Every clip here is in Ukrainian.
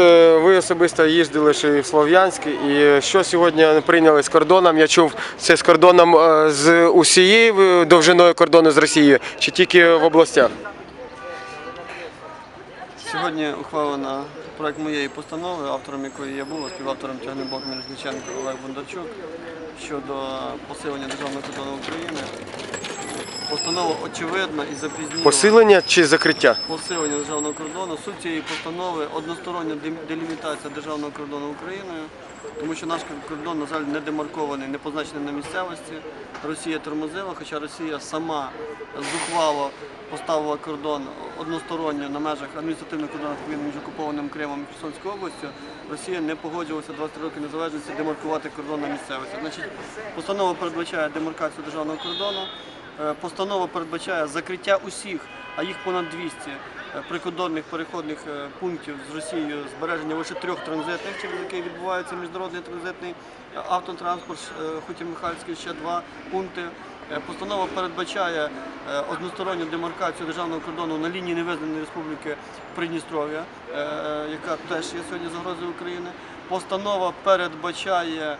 Е, Ви особисто їздили ще і в Слов'янськ, і що сьогодні прийняли з кордоном? Я чув, це з кордоном е, з усією довжиною кордону з Росією чи тільки в областях? Сьогодні ухвалено проект моєї постанови, автором якої я був, співавтором Тягнебок Міжниченко Олег Бондарчук щодо посилення державного кордону України. Постанова очевидна і запізніла Посилення чи закриття? посилення державного кордону. Суть цієї постанови одностороння делімітація державного кордону Україною, тому що наш кордон, на жаль, не демаркований, не позначений на місцевості. Росія тормозила, хоча Росія сама зухвало поставила кордон односторонньо на межах адміністративних кордонів між окупованим Кримом і Херсонською областю. Росія не погоджувалася 20 років незалежності демаркувати кордон на місцевості. Значить, постанова передбачає демаркацію державного кордону. Е, Постанова передбачає закриття усіх, а їх понад 200 е, прикордонних переходних е, пунктів з Росією, збереження лише трьох транзитних, через які відбувається міжнародний транзитний автотранспорт, Хутір Михайлівський, ще два пункти. Постанова передбачає односторонню демаркацію державного кордону на лінії невизнаної республіки Придністров'я, яка теж є сьогодні загрозою України. Постанова передбачає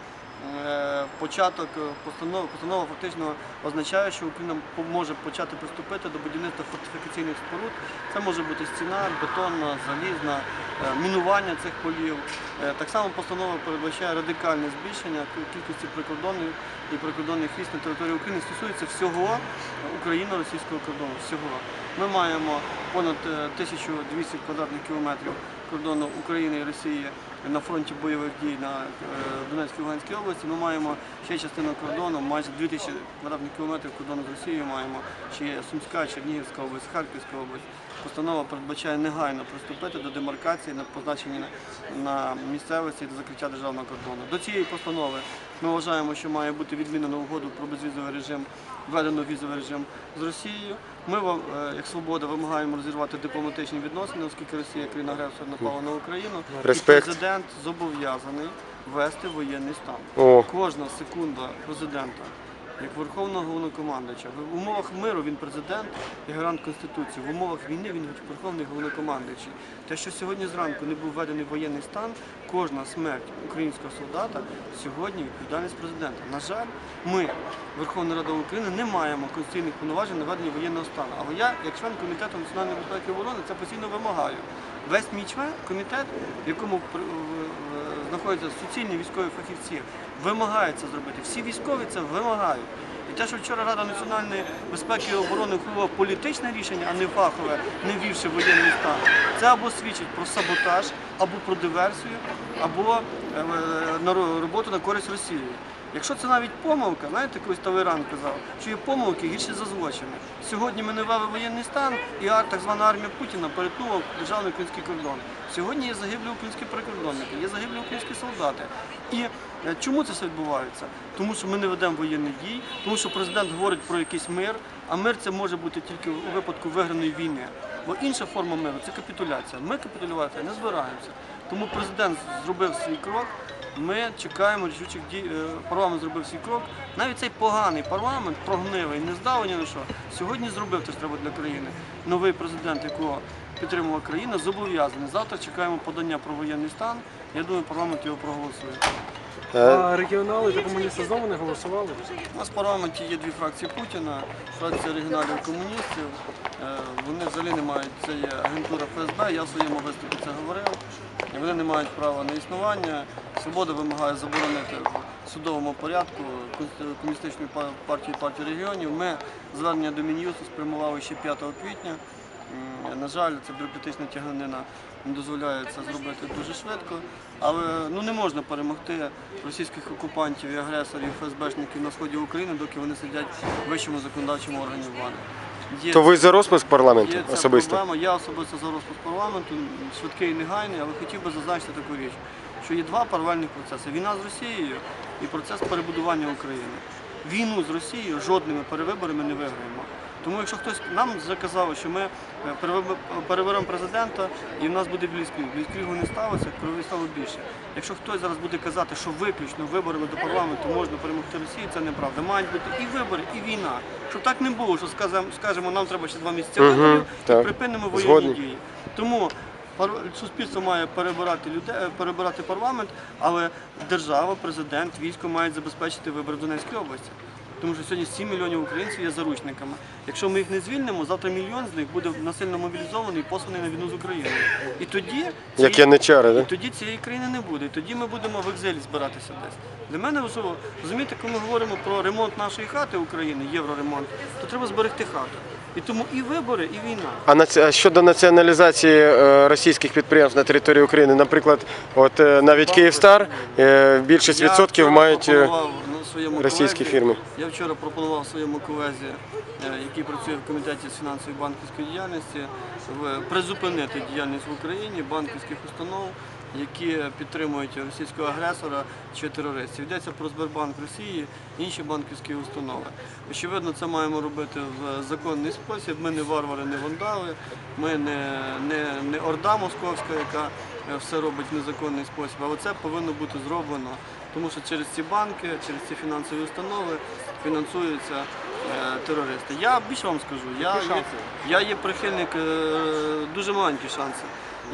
початок е, постанови. Постанова фактично означає, що Україна може почати приступити до будівництва фортифікаційних споруд. Це може бути стіна, бетонна, залізна, е, мінування цих полів. Е, Так само постанова передбачає радикальне збільшення кількості прикордонних і прикордонних військ на території України. Стосується всього україно-російського кордону. Всього. Ми маємо понад е, 1200 квадратних кілометрів кордону України і Росії на фронті бойових дій на е, Донецькій Луганській області. Ми маємо ще частину кордону, майже 2000 квадратних кілометрів кордону з Росією маємо. Ще є Сумська, Чернігівська область, Харківська область. Постанова передбачає негайно приступити до демаркації на позначенні на, місцевості та закриття державного кордону. До цієї постанови ми вважаємо, що має бути відмінено угоду про безвізовий режим, введено візовий режим з Росією. Ми вам, е, як свобода, вимагаємо розірвати дипломатичні відносини, оскільки Росія країна агресор напала на Україну. Респект. І президент зобов'язаний ввести воєнний стан. О, Кожна секунда президента, як верховного головнокомандуюча, в умовах миру він президент і гарант Конституції. В умовах війни він верховний головнокомандуючий. Те, що сьогодні зранку не був введений воєнний стан, кожна смерть українського солдата сьогодні відповідальність президента. На жаль, ми, Верховна Рада України, не маємо конституційних повноважень на введення воєнного стану. Але я, як член комітету національної безпеки і оборони, це постійно вимагаю. Весь мій член комітет, в якому знаходяться суцільні військові фахівці, вимагають це зробити. Всі військові це вимагають. І те, що вчора Рада національної безпеки і оборони ухвалила політичне рішення, а не фахове, не ввівши воєнний стан, це або свідчить про саботаж, або про диверсію, або е, ро- роботу на користь Росії. Якщо це навіть помилка, знаєте, колись Талейран казав, що є помилки гірше за злочини. Сьогодні ми не ввели воєнний стан, і так звана армія Путіна перетнула державний український кордон. Сьогодні є загиблі українські прикордонники, є загиблі українські солдати. І е, чому це все відбувається? Тому що ми не ведемо воєнних дій, тому що президент говорить про якийсь мир, а мир це може бути тільки у випадку виграної війни. Бо інша форма миру це капітуляція. Ми капітулювати не збираємося. Тому президент зробив свій крок. Ми чекаємо рішучих дій. Е, Парламент зробив свій крок. Навіть цей поганий парламент, прогнивий, не здав на що. Сьогодні зробив те, що треба для країни. Новий президент, якого підтримувала країна, зобов'язаний. Завтра чекаємо подання про воєнний стан. Я думаю, парламент його проголосує. Е, А регіонали та комуністи знову не голосували? У нас в парламенті є дві фракції Путіна, фракція регіоналів комуністів. Е, Вони взагалі не мають, це є агентура ФСБ, я в своєму виступі це говорив. Вони не мають права на існування. Свобода вимагає заборонити в судовому порядку комуністичної партії партії регіонів. Ми звернення до Мін'юсту спрямували ще 5 квітня. На жаль, ця бюрократична тяганина не дозволяє це зробити дуже швидко. Але ну, не можна перемогти російських окупантів і агресорів, ФСБшників на сході України, доки вони сидять в вищому законодавчому органі влади. Є то ви за розпуск парламенту Є ця особисто? проблема. Я особисто за розпуск парламенту, швидкий і негайний, але хотів би зазначити таку річ, що є два паралельних процеси: війна з Росією і процес перебудування України. Війну з Росією жодними перевиборами не виграємо. Тому якщо хтось нам казали, що ми е, переберемо президента і в нас буде бліцкріг. Бліцкрігу не сталося, крові стало більше. Якщо хтось зараз буде казати, що виключно виборами до парламенту можна перемогти Росію, це неправда. Мають бути і вибори, і війна. Щоб так не було, що скажемо, нам треба ще два місяці виборів, і так. припинимо воєнні Згодні. дії. Тому Суспільство має перебирати людей, е, перебирати парламент, але держава, президент, військо мають забезпечити вибори в Донецькій області. Тому що сьогодні 7 мільйонів українців є заручниками. Якщо ми їх не звільнимо, завтра мільйон з них буде насильно мобілізований і посланий на війну з Україною. І тоді Як ці- яничари, і тоді цієї країни не буде. І тоді ми будемо в екзилі збиратися десь. Для мене важливо, розумієте, коли ми говоримо про ремонт нашої хати України, євроремонт, то треба зберегти хату. І тому і вибори, і війна. А наці- а щодо націоналізації е, російських підприємств на території України, наприклад, от е, навіть Київстар е, більшість відсотків мають е, пропонував своєму російські колезі- фірми. Я вчора пропонував своєму колезі, е, який працює в комітеті з фінансової банківської діяльності, призупинити діяльність в Україні банківських установ, які підтримують російського агресора чи терористів. Йдеться про Сбербанк Росії, інші банківські установи. Очевидно, це маємо робити в законний спосіб. Ми не варвари, не вандали, ми не, не, не орда московська, яка все робить в незаконний спосіб. Але це повинно бути зроблено, тому що через ці банки, через ці фінансові установи фінансуються е, терористи. Я більше вам скажу, я є, я є прихильник е, дуже маленькі шанси.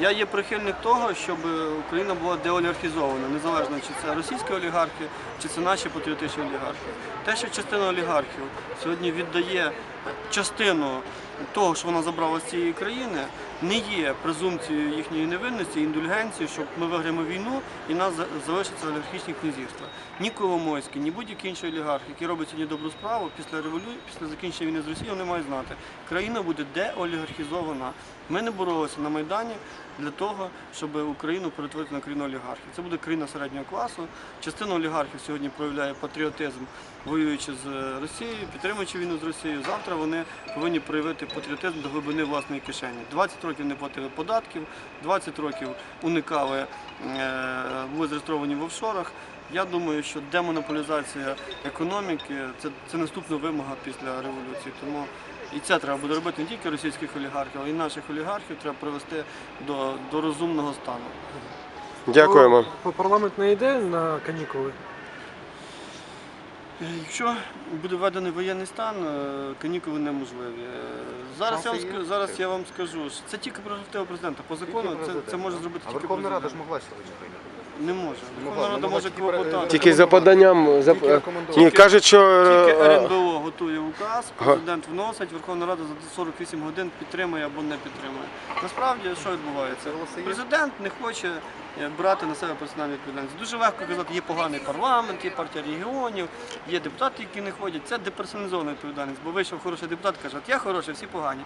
Я є прихильник того, щоб Україна була деолігархізована, незалежно чи це російські олігархи, чи це наші патріотичні олігархи. Те, що частина олігархів сьогодні віддає частину того, що вона забрала з цієї країни, не є презумпцією їхньої невинності, індульгенцією, щоб ми виграємо війну і нас за- залишаться олігархічні князівства. Ні Коломойський, ні будь-який інший олігарх, який робить сьогодні добру справу після революції, після закінчення війни з Росією, вони мають знати. Країна буде деолігархізована. Ми не боролися на Майдані для того, щоб Україну перетворити на країну олігархів. Це буде країна середнього класу. Частина олігархів сьогодні проявляє патріотизм, воюючи з Росією, підтримуючи війну з Росією. Завтра вони повинні проявити патріотизм до глибини власної кишені. 20 років не платили податків, 20 років уникали, е, були зареєстровані в офшорах. Я думаю, що демонополізація економіки це, це наступна вимога після революції. Тому і це треба буде робити не тільки російських олігархів, але й наших олігархів треба привести до, до розумного стану. Дякуємо. Парламент не йде на канікули. Е, Якщо буде введений воєнний стан, е, канікули неможливі. Е, Зараз я вам зараз я вам скажу, що це тільки прерогатива президента. По закону це, це може зробити А тільки Верховна Рада ж президент. могла сьогодні прийняти. Не може. Верховна Рада ну, може тільки клопотати. Тільки за поданням за Тільки. Ні, кажуть, що Тільки е, РНБО готує указ, президент вносить, Верховна Рада за 48 годин підтримує або не підтримує. Насправді, що відбувається? Голоси є? Президент не хоче е, брати на себе персональну відповідальність. Дуже легко казати, є поганий парламент, є партія регіонів, є депутати, які не ходять. Це деперсоналізована відповідальність, бо вийшов хороший депутат, каже, я хороший, всі погані.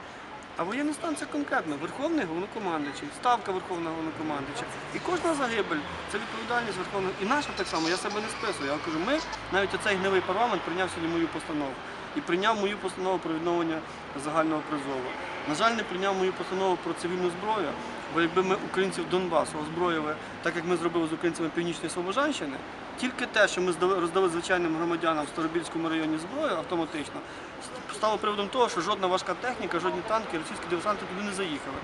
А воєнний стан це конкретно Верховний головнокомандуючий, ставка Верховного головнокомандуюча. І кожна загибель це відповідальність Верховного. І наша так само, я себе не списую. Я кажу, ми навіть оцей гнилий парламент прийняв сьогодні мою постанову. І прийняв мою постанову про відновлення загального призову. На жаль, не прийняв мою постанову про цивільну зброю, бо якби ми українців Донбасу озброїли, так як ми зробили з українцями Північної Слобожанщини, тільки те, що ми роздали звичайним громадянам в Старобільському районі зброю автоматично, стало приводом того, що жодна важка техніка, жодні танки, російські диверсанти туди не заїхали.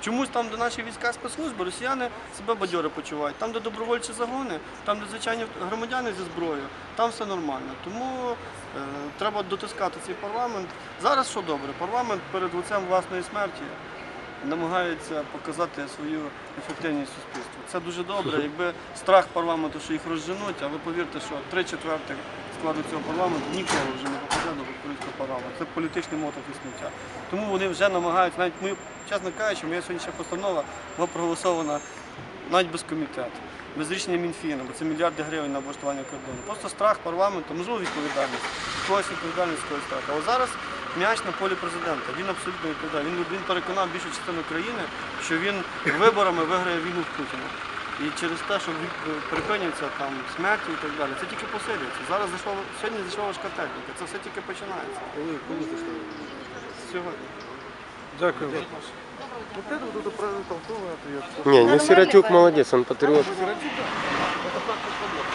Чомусь там, де наші війська спецслужби, росіяни себе бадьоро почувають. Там, де добровольчі загони, там, де звичайні громадяни зі зброєю, там все нормально. Тому е, треба дотискати цей парламент. Зараз що добре, парламент перед лицем власної смерті намагається показати свою ефективність суспільству. Це дуже добре. Якби страх парламенту, що їх розженуть, а ви повірте, що три четвертих складу цього парламенту ніколи вже не попаде до українського парламенту. Це політичний мотор і сміття. Тому вони вже намагаються, навіть ми, чесно кажучи, моя сьогоднішня постанова була проголосована навіть без комітету, без рішення Мінфіну, бо це мільярди гривень на облаштування кордону. Просто страх парламенту, можливо, відповідальність. Когось відповідальність, когось страх. Але зараз м'яч на полі президента. Він абсолютно відповідає. Він, він переконав більшу частину країни, що він виборами виграє війну з Путіним. І через те, що від- припиняться там смерті і так далі, це тільки посилюється. Зараз зайшла сьогодні зайшла важка техніка. Це все тільки починається. Коли, коли зайшли? Сьогодні. Дякую. Вот это вот это правильно толковое ответ. ні, не Сиротюк молодець, він патріот. Это факт проблема.